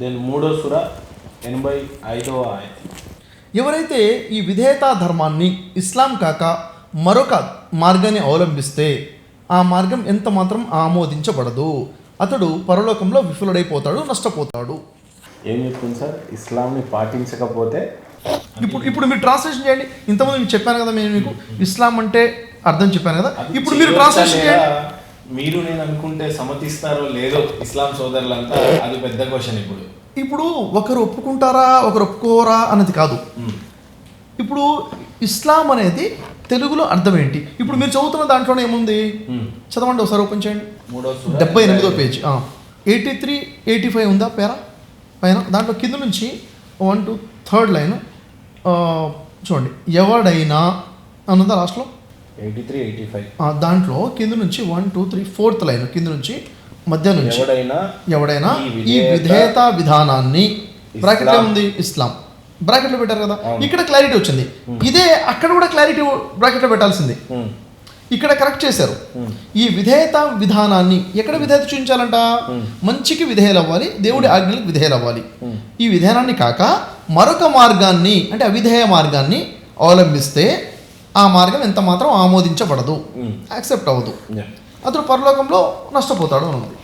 Then మూడో సుర ఎనభై ఐదవ ఎవరైతే ఈ విధేయతా ధర్మాన్ని ఇస్లాం కాక మరొక మార్గాన్ని అవలంబిస్తే ఆ మార్గం ఎంత మాత్రం ఆమోదించబడదు. అతడు పరలోకంలో విఫలుడైపోతాడు నష్టపోతాడు. ఏం చెప్తుంది సార్? ఇస్లాంని పాటించకపోతే ఇప్పుడు ఇప్పుడు మీరు ట్రాన్స్లేషన్ చేయండి. ఇంతకుముందు మీకు చెప్పాను కదా నేను మీకు ఇస్లాం అంటే అర్థం చెప్పాను కదా. ఇప్పుడు మీరు ట్రాన్స్లేషన్? చేయండి. మీరు నేను అనుకుంటే సమతిస్తారో లేదో ఇస్లాం సోదరులంతా అది పెద్ద క్వశ్చన్ ఇప్పుడు. ఇప్పుడు ఒకరు ఒప్పుకుంటారా ఒకరు ఒప్పుకోరా అన్నది కాదు. ఇప్పుడు ఇస్లాం అనేది తెలుగులో అర్థం ఏంటి? ఇప్పుడు మీరు చదువుతున్న దాంట్లోనే ఏముంది. చదవండి ఒకసారి ఓపెన్ చేయండి. మూడో డెబ్బై ఎనిమిదో page. Eighty three eighty five ఉందా పేరా? పైన. దాంట్లో కింద నుంచి వన్ టు థర్డ్ లైన్. చూడండి. ఎవడైనా అన్నదా లాస్ట్లో? ఎయిటీ త్రీ ఎయిటీ ఫైవ్ దాంట్లో కింద నుంచి one two three fourth line కింద నుంచి మధ్య నుంచి ఎవడైనా ఎవడైనా ఈ విధేయత- విధానాన్ని బ్రాకెట్లో ఇస్లాం. ఉంది ఇస్లాం బ్రాకెట్లో పెట్టారు కదా. ఇక్కడ క్లారిటీ వచ్చింది ఇదే అక్కడ కూడా క్లారిటీ బ్రాకెట్లో పెట్టాల్సింది. ఇక్కడ కరెక్ట్ చేశారు. ఈ విధేయత విధానాన్ని ఎక్కడ విధేయత చూపించాలంట. మంచికి విధేయులు అవ్వాలి దేవుడి ఆజ్ఞలకు విధేయులు అవ్వాలి. ఈ విధానాన్ని కాక మరొక మార్గాన్ని అంటే అవిధేయ మార్గాన్ని అవలంబిస్తే ఆ మార్గం ఎంత మాత్రం ఆమోదించబడదు. యాక్సెప్ట్ అవ్వదు. అతడు పరలోకంలో నష్టపోతాడు అని ఉంది